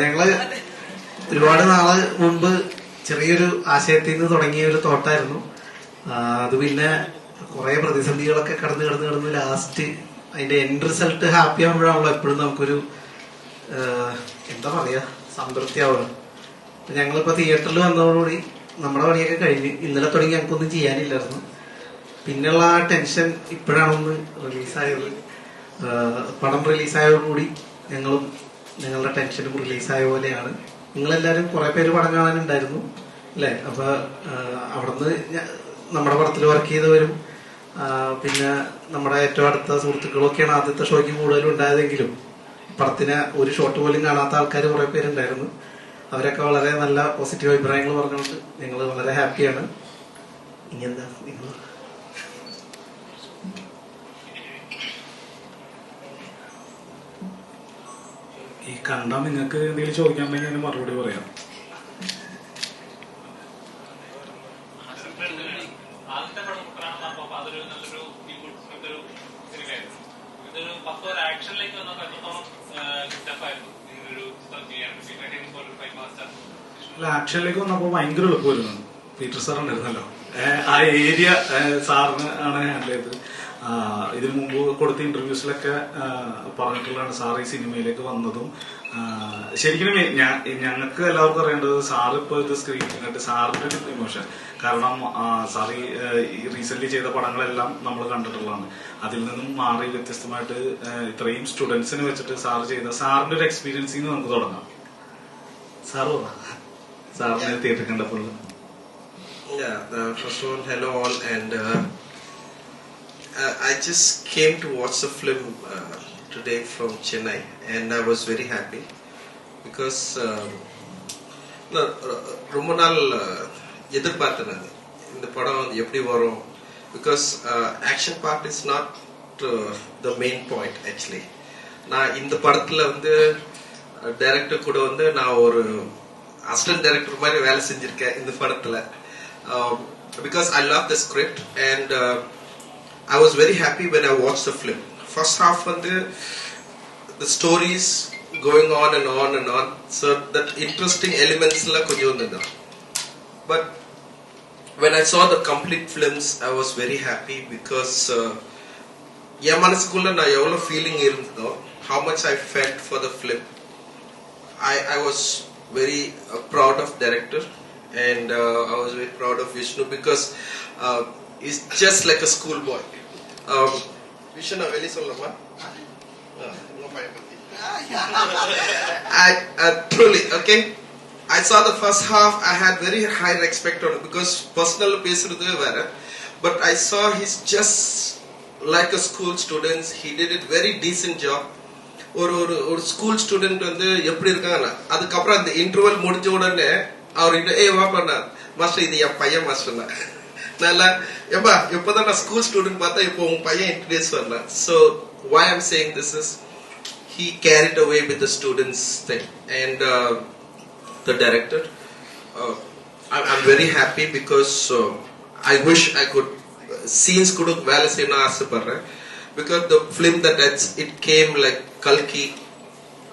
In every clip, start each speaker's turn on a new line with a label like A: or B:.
A: ഞങ്ങൾ ഒരുപാട് നാൾ മുമ്പ് ചെറിയൊരു ആശയത്തിൽ നിന്ന് തുടങ്ങിയ ഒരു തോട്ടായിരുന്നു. അത് പിന്നെ കുറെ പ്രതിസന്ധികളൊക്കെ കടന്ന് കടന്ന് കടന്ന് ലാസ്റ്റ് അതിന്റെ എൻഡ് റിസൾട്ട് ഹാപ്പി ആകുമ്പോഴാണല്ലോ എപ്പോഴും നമുക്കൊരു എന്താ പറയാ സംതൃപ്തി ആവുക. ഞങ്ങളിപ്പോ തിയേറ്ററിൽ വന്നതോടുകൂടി നമ്മുടെ പണിയൊക്കെ കഴിഞ്ഞ്. ഇന്നലെ തുടങ്ങി ഞങ്ങൾക്കൊന്നും ചെയ്യാനില്ലായിരുന്നു. പിന്നെയുള്ള ആ ടെൻഷൻ ഇപ്പോഴാണൊന്ന് റിലീസായത് പടം റിലീസായതോടുകൂടി ഞങ്ങളും ഞങ്ങളുടെ ടെൻഷനും റിലീസായ പോലെയാണ്. നിങ്ങളെല്ലാവരും കുറെ പേര് പടം കാണാനുണ്ടായിരുന്നു അല്ലേ? അപ്പൊ അവിടുന്ന് നമ്മുടെ പടത്തിൽ വർക്ക് ചെയ്തവരും പിന്നെ നമ്മുടെ ഏറ്റവും അടുത്ത സുഹൃത്തുക്കളൊക്കെയാണ് ആദ്യത്തെ ഷോയ്ക്ക് കൂടുതലും ഉണ്ടായതെങ്കിലും പടത്തിന് ഒരു ഷോട്ട് പോലും കാണാത്ത ആൾക്കാർ കുറെ പേരുണ്ടായിരുന്നു. അവരൊക്കെ വളരെ നല്ല പോസിറ്റീവ് അഭിപ്രായങ്ങൾ പറഞ്ഞുകൊണ്ട് ഞങ്ങൾ വളരെ ഹാപ്പിയാണ് ഇനി എന്താ നിങ്ങൾ?
B: ഈ കണ്ടാ നിങ്ങൾക്ക് എന്തെങ്കിലും ചോദിക്കാൻ ഉണ്ടെങ്കിൽ ഞാൻ മറുപടി പറയാം.
C: ആക്ഷനിലേക്ക്
B: വന്നപ്പോ ഭയങ്കര എളുപ്പമായിരുന്നു. പീറ്റർ സാർ ഉണ്ടായിരുന്നല്ലോ. ആ ഏരിയ സാറിന് ആണ് ഹാൻഡിൽ ചെയ്തത്. ഇതിനു മുമ്പ് കൊടുത്ത ഇന്റർവ്യൂസിലൊക്കെ പറഞ്ഞിട്ടുള്ളതാണ് സാർ ഈ സിനിമയിലേക്ക് വന്നതും. ശരിക്കും ഞങ്ങൾക്ക് എല്ലാവർക്കും അറിയേണ്ടത് സാർ ഇപ്പൊ ഇത് സ്ക്രീനിൽ കണ്ടിട്ട് സാറിന്റെ ഒരു ഇമോഷൻ കാരണം സാർ ഈ റീസെന്റ് ചെയ്ത പടങ്ങളെല്ലാം നമ്മൾ കണ്ടിട്ടുള്ളതാണ്. അതിൽ നിന്നും മാറി വ്യത്യസ്തമായിട്ട് ഇത്രയും സ്റ്റുഡൻസിനെ വെച്ചിട്ട് സാർ ചെയ്ത സാറിന്റെ ഒരു എക്സ്പീരിയൻസിൽ നിന്ന് നമുക്ക് തുടങ്ങാം. സാറോ സാറിന് തിയേറ്റർ കണ്ടപ്പോൾ.
D: First of all hello all and uh, I just came to watch the film uh, today from Chennai, and I was very happy because um, ரொம்ப நாள் uh, எதிர்பார்த்தேன் uh, uh, நான் இந்த படம் வந்து எப்படி வரும்? Because action part is not the main point actually நான் இந்த படத்தில் வந்து டைரக்டர் கூட வந்து நான் ஒரு அசிஸ்டன்ட் டைரக்டர் மாதிரி வேலை செஞ்சுருக்கேன் இந்த படத்தில். Because I love the script and I was very happy when I watch the film first half வந்து the stories going on and on and on so that interesting elements la konjam irundha but when i saw the complete films i was very happy because uh, என் மனசுக்குள்ள நான் எவ்வளோ feeling இருந்ததோ how much i felt for the film i i was very uh, proud of director and uh, i was very proud of vishnu because uh, he's just like a school Um, vishnu நான் வெளிய சொல்லலாமா I, I truly okay. I saw the first half. I had very high respect on it because personal பேசுறது. But I saw he's just like a school student. He did it very decent job. ஒரு ஒரு ஒரு school student வந்து எப்படி இருக்காங்க அதுக்கப்புறம் அந்த interval முடிஞ்ச உடனே அவர் ஏய் வா பண்ணார் மாஸ்டர் இது என் பையன் மாஸ்டர் நல்லா எப்பா எப்போதான் நான் ஸ்கூல் ஸ்டூடெண்ட் பார்த்தா இப்போ உன் பையன் இன்ட்ரடியூஸ் வரல so why I'm saying this is he carried away with the students thing and uh, the director uh, I'm, I'm very happy because uh, I wish I could scenes could have வேலை செய்யணும் ஆசைப்படுறேன் because the film that it's, it came like Kalki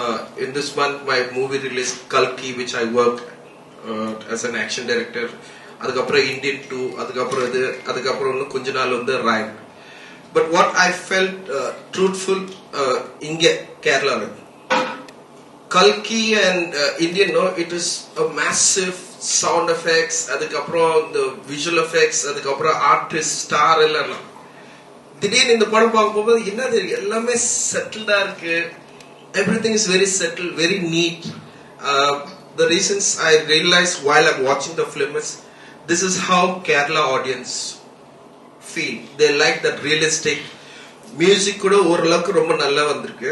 D: uh, in this month my movie released Kalki which I worked uh, as an action director அதுக்கப்புறம் Indian two அதுக்கப்புறம் இது அதுக்கப்புறம் இன்னும் கொஞ்ச நாள் வந்து rank but what I felt truthful இங்கே கேரளாவில் கல்கி and Indian no it is a massive sound effects அதுக்கப்புறம் இந்த விஷுவல் எஃபெக்ட்ஸ் அதுக்கப்புறம் ஆர்டிஸ்ட் ஸ்டார் எல்லாம் திடீர்னு இந்த படம் பார்க்கும்போது என்னது எல்லாமே செட்டில்டா இருக்கு. Everything is very settle very neat the reasons I realise while I'm வாட்சிங் the film is This is how Kerala audience feel they like that realistic music கூட ஓரளவுக்கு ரொம்ப நல்லா வந்திருக்கு.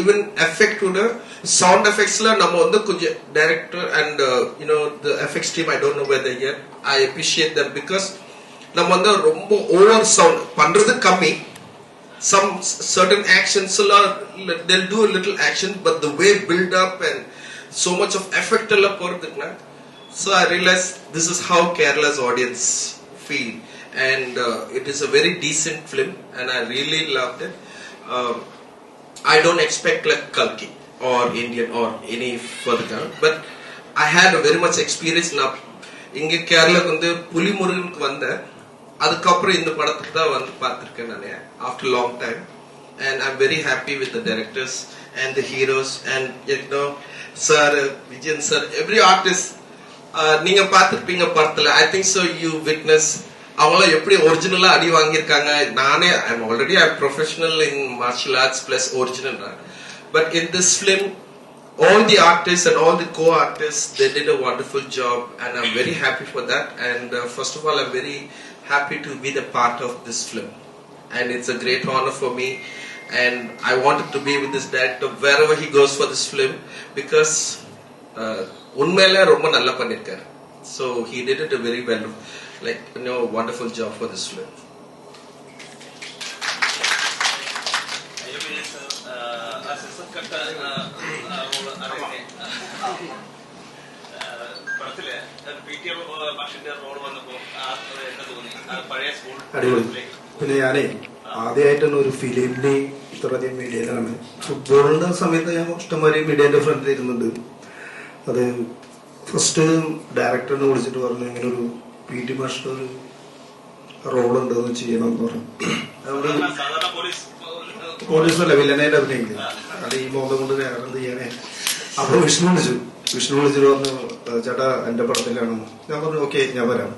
D: ஈவன் எஃபெக்ட் கூட சவுண்ட் எஃபெக்ட்ஸ்ல நம்ம வந்து கொஞ்சம் director and you know the effects team I don't know whether year I appreciate them because நம்ம வந்து ரொம்ப ஓவர் சவுண்ட் பண்றது கம்மி. சம் சர்டன் ஆக்ஷன்ஸ் எல்லாம் too little action but the way build up and so much of effect எல்லாம் போறதுக்குன்னா so I realized this is how Kerala's audience feel and uh, it is a very decent film and I really loved it um, I don't expect like Kalki or Indian or any further country. But I had a very much experience now. இங்க கேரளாக்கு வந்து புலிமுருகனுக்கு வந்தேன் அதுக்கப்புறம் இந்த படத்துக்கு தான் வந்து பார்த்துருக்கேன் நான் after long time and I'm very happy with the directors and the heroes and you know sir Vijayan sir every artist நீங்க பார்த்துருப்பீங்க படத்துல I think so you witness அவங்களாம் எப்படி ஒரிஜினலா அடி வாங்கியிருக்காங்க நானே I'm already I professional in martial arts plus original but in this film all the artists and all the co-artists they did a wonderful job and i'm very happy for that and uh, first of all i'm very happy to be the part of this film and it's a great honor for me and i wanted to be with this director wherever he goes for this film because uh, உண்மையில ரொம்ப நல்லா பண்ணிருக்காரு so he did it a very well like you know wonderful job for this film
E: പടത്തില് P T M മാഷിന്റെ role വന്നപ്പോ ആ എന്താ തോന്നി ആ പഴയ സ്കൂൾ
F: അടിപൊളി പിന്നെ ഞാനേ ആദ്യമായിട്ടാണ് ഒരു ഫിലിമിന് ഇത്രയധികം മീഡിയയിലാണ് ഫുട്ബോളിന്റെ സമയത്ത് ഞാൻ ഇഷ്ടംമാതിരി മീഡിയന്റെ ഫ്രണ്ടിൽ ഇരുന്നുണ്ട് അത് ഫസ്റ്റ് ഡയറക്ടറിനെ വിളിച്ചിട്ട് പറഞ്ഞു ഇങ്ങനെ ഒരു പി ടി മാസ്റ്റർ ഒരു റോൾ ഉണ്ടെന്ന് ചെയ്യണം എന്ന് പറഞ്ഞു. അതുകൊണ്ട്
E: സാധാരണ പോലീസ്
F: പോലീസല്ല വില്ലനായിട്ട് അഭിനയിക്കുക അത് ഈ മോഹം കൊണ്ട് ഞാൻ എന്ത് ചെയ്യാനേ? അപ്പൊ വിഷ്ണു വിളിച്ചു. വിഷ്ണു വിളിച്ചിട്ട് പറഞ്ഞു "ഏ, ചേട്ടാ എന്റെ പടത്തിലാണ്. ഞാൻ പറഞ്ഞു ഓക്കെ ഞാൻ വരാം.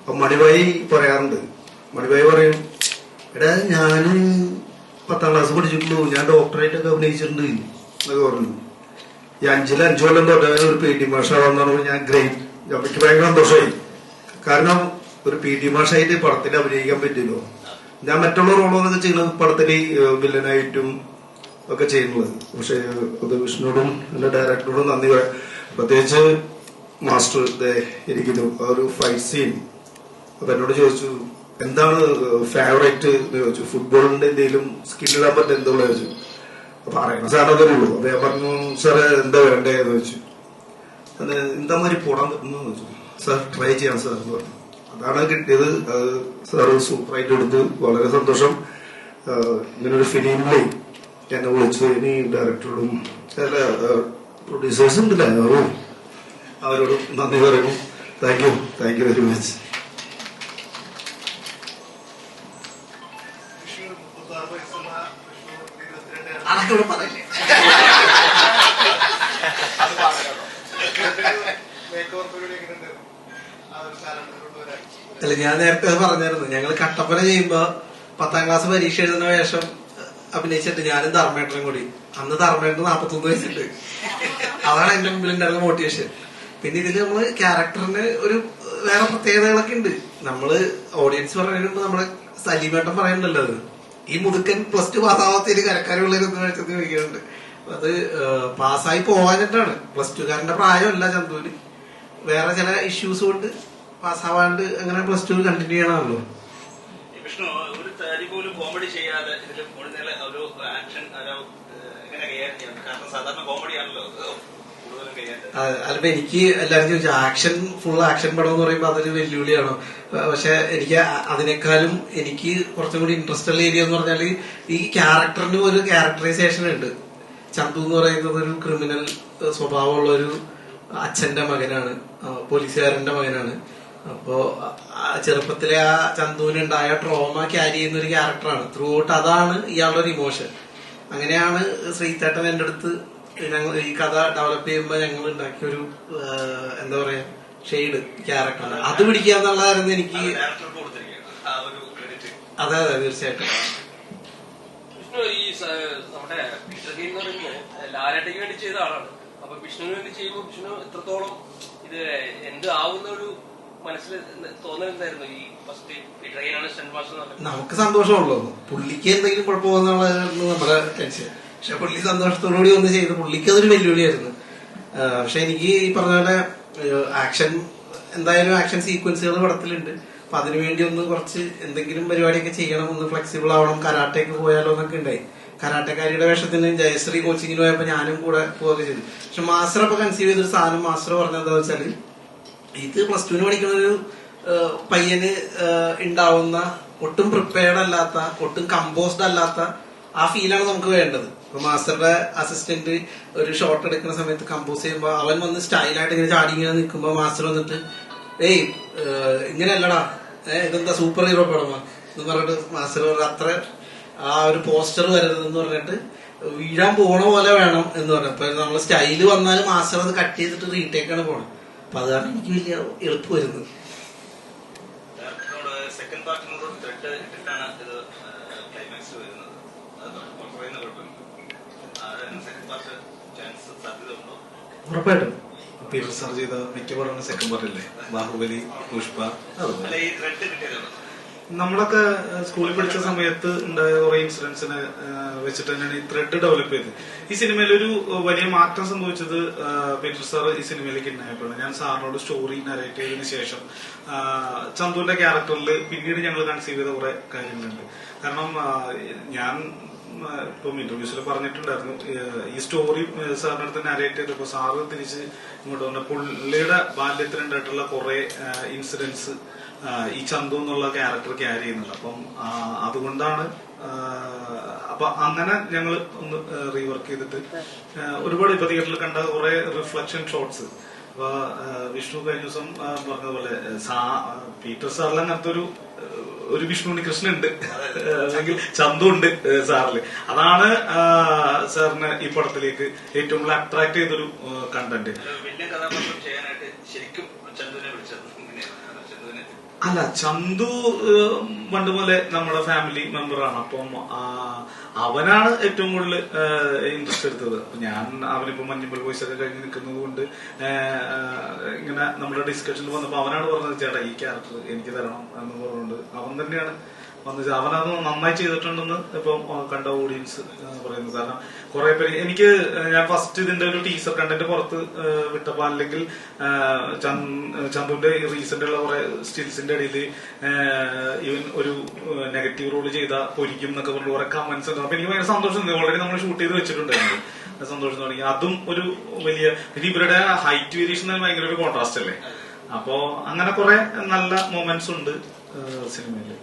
F: അപ്പൊ മണിബായി പറയാറുണ്ട്. മണിബായി പറയും എടാ ഞാൻ പത്താം ക്ലാസ് പഠിച്ചിട്ടുള്ളൂ. ഞാൻ ഒക്കെ അഭിനയിച്ചിട്ടുണ്ട്. എന്നൊക്കെ പറഞ്ഞു. ഈ അഞ്ചിൽ അഞ്ചു കൊല്ലം തൊട്ട് ഒരു പി ടി മാഷാവാന്ന് പറഞ്ഞപ്പോൾ ഞാൻ ഗ്രേറ്റ് എനിക്ക് ഭയങ്കര സന്തോഷമായി. കാരണം ഒരു പി ടി മാഷായിട്ട് പടത്തിൽ അഭിനയിക്കാൻ പറ്റില്ലോ. ഞാൻ മറ്റുള്ള റോളൊക്കെ ചെയ്യുന്നത് പടത്തിൽ വില്ലനായിട്ടും ഒക്കെ ചെയ്യുന്നത്. പക്ഷെ അത് വിഷ്ണുവിനോടും എന്റെ ഡയറക്ടറോടും നന്ദി പ്രത്യേകിച്ച് മാസ്റ്റർ ഇരിക്കുന്നു. ആ ഒരു ഫൈറ്റ് സീൻ അപ്പൊ എന്നോട് ചോദിച്ചു എന്താണ് ഫേവറേറ്റ് എന്ന് ചോദിച്ചു. ഫുട്ബോളിന്റെ എന്തെങ്കിലും സ്കില്ലിടാൻ പറ്റുന്ന എന്തുള്ള ചോദിച്ചു. പറയുന്ന. സാധനമൊക്കെ ഉള്ളൂ അദ്ദേഹം പറഞ്ഞു സാറ് എന്താ എന്ന് ചോദിച്ചു. അത് എന്താ മാതിരി പോടാൻ പറ്റുന്നു? വെച്ചു സാർ ട്രൈ ചെയ്യാം സാർ പറഞ്ഞു. അതാണ് കിട്ടിയത്. അത് സാറ് സൂപ്പറായിട്ട് എടുത്ത് വളരെ സന്തോഷം. ഇങ്ങനൊരു ഫിലിമിലെ എന്നെ വിളിച്ചു. ഇനി ഡയറക്ടറോടും ചില പ്രൊഡ്യൂസേഴ്സ് ഉണ്ടല്ലോ അവരും അവരോടും നന്ദി പറയുന്നു. Thank you thank you
A: very much അല്ല ഞാൻ നേരത്തെ പറഞ്ഞിരുന്നു ഞങ്ങൾ കട്ടപ്പന ചെയ്യുമ്പോ പത്താം ക്ലാസ് പരീക്ഷ എഴുതുന്ന വേഷം അഭിനയിച്ചിട്ട് ഞാനും ധർമ്മേട്ടനും കൂടി. അന്ന് ധർമ്മേട്ടൻ നാപ്പത്തൊന്ന് വയസ്സുണ്ട്. അതാണ് എന്റെ മുമ്പിൽ ഉണ്ടായിരുന്ന മോട്ടിവേഷൻ പിന്നെ ഇതിൽ നമ്മൾ ക്യാരക്ടറിന് ഒരു വേറെ പ്രത്യേകതകളൊക്കെ ഉണ്ട്. നമ്മൾ ഓഡിയൻസ് പറയുമ്പോ നമ്മളെ സലീമേട്ടൻ പറയുന്നുണ്ടല്ലോ അത്. ഈ മുതുക്കൻ പ്ലസ് ടു പാസ്സാവാത്തതിന് കരക്കാരുള്ളവരൊന്നും കരക്കാരുള്ള ചോദിക്കുന്നുണ്ട്. അത് പാസ്സായി പോവാനായിട്ടാണ് പ്ലസ് ടുകാരന്റെ പ്രായമല്ല ചന്തുവിന്. വേറെ ചില ഇഷ്യൂസ് കൊണ്ട് പാസ്സാവാണ്ട് അങ്ങനെ പ്ലസ് ടു കണ്ടിന്യൂ ചെയ്യണമല്ലോ.
E: വിഷ്ണു ഒരു തരി പോലും കോമഡി ചെയ്യാതെ ഇതിൽ ഒരു ആക്ഷൻ ഒരു ഏഹ്, എങ്ങനെ കൈകാര്യം കാരണം സാധാരണ കോമഡി ആണല്ലോ
A: അല്ലിപ്പോ എനിക്ക് എല്ലാവരും ചോദിച്ചു ആക്ഷൻ ഫുൾ ആക്ഷൻ പടം എന്ന് പറയുമ്പോൾ അതൊരു വെല്ലുവിളിയാണ്? പക്ഷെ എനിക്ക് അതിനേക്കാളും എനിക്ക് കുറച്ചും കൂടി ഇൻട്രസ്റ്റ് ഉള്ള ഏരിയ എന്ന് പറഞ്ഞാൽ ഈ ക്യാരക്ടറിന് ഒരു ക്യാരക്ടറൈസേഷൻ ഉണ്ട്. ചന്തു എന്ന് പറയുന്നത് ഒരു ക്രിമിനൽ സ്വഭാവമുള്ള ഒരു അച്ഛന്റെ മകനാണ്. പോലീസുകാരന്റെ മകനാണ്. അപ്പോ ചെറുപ്പത്തിലെ ആ ചന്തുവിനുണ്ടായ ട്രോമ ക്യാരി ചെയ്യുന്ന ഒരു ക്യാരക്ടറാണ് ത്രൂ ഔട്ട് അതാണ് ഇയാളുടെ ഒരു ഇമോഷൻ അങ്ങനെയാണ് ശ്രീചേട്ടൻ എന്റെ അടുത്ത് ഞങ്ങൾ ഈ കഥ ഡെവലപ്പ് ചെയ്യുമ്പോൾ ഞങ്ങൾ ഉണ്ടാക്കിയ ഒരു എന്താ പറയാ ഷെയ്ഡ് ക്യാരക്ടർ അത് പിടിക്കുക എന്നുള്ളതായിരുന്നു എനിക്ക് അതെ അതെ തീർച്ചയായിട്ടും.
G: ഈ നമ്മുടെ പീറ്റർ ഗെയിം എന്ന് പറയുമ്പോ ലാലേട്ടയ്ക്ക് വേണ്ടി ചെയ്ത ആളാണ്. അപ്പൊ വിഷ്ണുവിന് വേണ്ടി ചെയ്യുമ്പോൾ വിഷ്ണു എത്രത്തോളം ഇത് എന്ത് ആവുന്ന ഒരു ഈ ഫസ്റ്റ്
A: നമുക്ക് സന്തോഷമുള്ളൂ. പുള്ളിക്ക് എന്തെങ്കിലും കുഴപ്പമെന്നുള്ളതായിരുന്നു നമ്മുടെ ടെൻഷൻ പക്ഷെ പുള്ളി സന്തോഷത്തോടുകൂടി ഒന്ന് ചെയ്ത്. പുള്ളിക്ക് അതൊരു വെല്ലുവിളിയായിരുന്നു. പക്ഷെ എനിക്ക് ഈ പറഞ്ഞ പോലെ ആക്ഷൻ എന്തായാലും ആക്ഷൻ സീക്വൻസുകൾ പടത്തിലുണ്ട്. അപ്പൊ അതിനുവേണ്ടി ഒന്ന് കുറച്ച് എന്തെങ്കിലും പരിപാടിയൊക്കെ ചെയ്യണം ഒന്ന് ഫ്ലെക്സിബിൾ ആവണം. കരാട്ടയ്ക്ക് പോയാലോ എന്നൊക്കെ ഉണ്ടായി. കരാട്ടക്കാരിയുടെ വേഷത്തിന് ജയശ്രീ കോച്ചിങ്ങിന് പോയപ്പോ ഞാനും കൂടെ പോവുകയൊക്കെ ചെയ്തു. പക്ഷെ മാസ്റ്റർ അപ്പൊ കൺസീവ് ചെയ്തൊരു സാധനം മാസ്റ്റർ പറഞ്ഞത് എന്താ വെച്ചാൽ ഇത് പ്ലസ് ടുവിന് പഠിക്കുന്ന ഒരു പയ്യന് ഉണ്ടാവുന്ന ഒട്ടും പ്രിപ്പയർഡ് അല്ലാത്ത ഒട്ടും കമ്പോസ്ഡ് അല്ലാത്ത ആ ഫീലാണ് നമുക്ക് വേണ്ടത്. ഇപ്പൊ മാസ്റ്ററുടെ അസിസ്റ്റന്റ് ഒരു ഷോട്ട് എടുക്കുന്ന സമയത്ത് കമ്പോസ് ചെയ്യുമ്പോൾ അവൻ വന്ന് സ്റ്റൈലായിട്ട് ഇങ്ങനെ ചാടി ഇങ്ങനെ നിൽക്കുമ്പോ മാസ്റ്റർ വന്നിട്ട് ഏയ് ഇങ്ങനെയല്ലടാ. ഏഹ് ഇതെന്താ സൂപ്പർ ഹീറോ പടമാ? എന്ന് പറഞ്ഞിട്ട് മാസ്റ്റർ അത്ര ആ ഒരു പോസ്റ്റർ വരരുതെന്ന് പറഞ്ഞിട്ട് വീഴാൻ പോണ പോലെ വേണം എന്ന് പറഞ്ഞു. അപ്പൊ നമ്മൾ സ്റ്റൈൽ വന്നാലും മാസ്റ്റർ അത് കട്ട് ചെയ്തിട്ട് റീടേക്കാണ് പോണത്. അപ്പൊ അത് കാരണം എനിക്ക് വലിയ എളുപ്പം
E: സെക്കൻഡ് പാർട്ടിനോട് ത്രെഡ് ഇട്ടിട്ടാണ് ഇത് ക്ലൈമാക്സ് വരുന്നത്. അത് പറയുന്ന കുഴപ്പമില്ല. സെക്കൻഡ് പാർട്ട് ചാൻസ് സാധ്യത ഉണ്ടോ
A: ഉറപ്പായിട്ടും.
B: പീറ്റർ സാർ ചെയ്ത മിക്ക പടങ്ങളും സെക്കൻഡ് പാർട്ടല്ലേ ബാഹുബലി പുഷ്പ അതുപോലെ
E: അല്ല ഈ ത്രെഡ് കിട്ടിയതാണ്
B: നമ്മളൊക്കെ സ്കൂളിൽ പഠിച്ച സമയത്ത് ഉണ്ടായ കുറെ ഇൻസിഡൻസിനെ വെച്ചിട്ട് തന്നെയാണ് ഈ ത്രെഡ് ഡെവലപ്പ് ചെയ്തത്. ഈ സിനിമയിൽ ഒരു വലിയ മാറ്റം സംഭവിച്ചത് പീറ്റർ സാർ ഈ സിനിമയിലേക്ക് ഉണ്ടായപ്പോഴാണ്. ഞാൻ സാറിനോട് സ്റ്റോറി നരേറ്റ് ചെയ്തതിനു ശേഷം ചന്തുവിന്റെ ക്യാരക്ടറിൽ പിന്നീട് ഞങ്ങൾ കൺസീവ് ചെയ്ത കുറെ കാര്യങ്ങളുണ്ട്. കാരണം ഞാൻ ഇപ്പം ഇന്റർവ്യൂസിൽ പറഞ്ഞിട്ടുണ്ടായിരുന്നു ഈ സ്റ്റോറി സാറിന്റെ അടുത്ത് നരേറ്റ് ചെയ്തപ്പോ സാറ് തിരിച്ച് ഇങ്ങോട്ട് വന്ന പുള്ളിയുടെ ബാല്യത്തിലുണ്ടായിട്ടുള്ള കുറെ ഇൻസിഡൻസ് ഈ ചന്തു എന്നുള്ള ക്യാരക്ടർ ക്യാരി ചെയ്യുന്നുണ്ട്. അപ്പം അതുകൊണ്ടാണ് അപ്പൊ അങ്ങനെ ഞങ്ങൾ ഒന്ന് റീവർക്ക് ചെയ്തിട്ട് ഒരുപാട് ഇപ്പൊ തിയേറ്ററിൽ കണ്ട കുറെ റിഫ്ലക്ഷൻ ഷോട്ട്സ് അപ്പൊ വിഷ്ണു കഴിഞ്ഞ ദിവസം പറഞ്ഞതുപോലെ സാ പീറ്റർ സാറിൽ അങ്ങനത്തെ ഒരു ഒരു വിഷ്ണു ഉണ്ണികൃഷ്ണൻ ഉണ്ട്. അല്ലെങ്കിൽ ചന്തു ഉണ്ട് സാറിൽ അതാണ് സാറിന് ഈ പടത്തിലേക്ക് ഏറ്റവും കൂടുതൽ അട്രാക്ട് ചെയ്തൊരു കണ്ടന്റ് അല്ല ചന്തു പണ്ട് പോലെ നമ്മുടെ ഫാമിലി മെമ്പറാണ് അപ്പം ആ, അവനാണ് ഏറ്റവും കൂടുതൽ ഇൻട്രസ്റ്റ് എടുത്തത്. അപ്പൊ ഞാൻ അവനിപ്പോ മഞ്ഞുമ്പൽ വോയിസ് ഒക്കെ കഴിഞ്ഞ് നിൽക്കുന്നത് കൊണ്ട് ഇങ്ങനെ നമ്മുടെ ഡിസ്കഷനിൽ വന്നപ്പോ അവനാണ് പറഞ്ഞത് ചേട്ടാ ഈ ക്യാരക്ടർ എനിക്ക് തരണം എന്ന് പറഞ്ഞുകൊണ്ട് അവൻ തന്നെയാണ് അവനത് നന്നായി ചെയ്തിട്ടുണ്ടെന്ന് ഇപ്പം കണ്ട ഓഡിയൻസ് പറയുന്നു. കാരണം കുറെ പേര് എനിക്ക് ഞാൻ ഫസ്റ്റ് ഇതിന്റെ ഒരു ടീസർ കണ്ടന്റ് പുറത്ത് വിട്ടപ്പോ അല്ലെങ്കിൽ ചന്തുവിന്റെ റീസെന്റ് ഉള്ള കുറെ സ്റ്റിൽസിന്റെ ഇടയിൽ ഇവൻ ഒരു നെഗറ്റീവ് റോൾ ചെയ്ത പൊരിക്കും എന്നൊക്കെ പറഞ്ഞു കുറെ കമന്റ്സ് ഉണ്ട്. അപ്പൊ എനിക്ക് ഭയങ്കര സന്തോഷം ഓൾറെഡി നമ്മൾ ഷൂട്ട് ചെയ്ത് വെച്ചിട്ടുണ്ടായിരുന്നു. സന്തോഷം തുടങ്ങി അതും ഒരു വലിയ പിന്നെ ഇവരുടെ ഹൈറ്റ് വേരിയേഷൻ ഭയങ്കര ഒരു കോൺട്രാസ്റ്റ് അല്ലേ? അപ്പോ അങ്ങനെ കുറെ നല്ല മൊമെന്റ്സ് ഉണ്ട് സിനിമയിൽ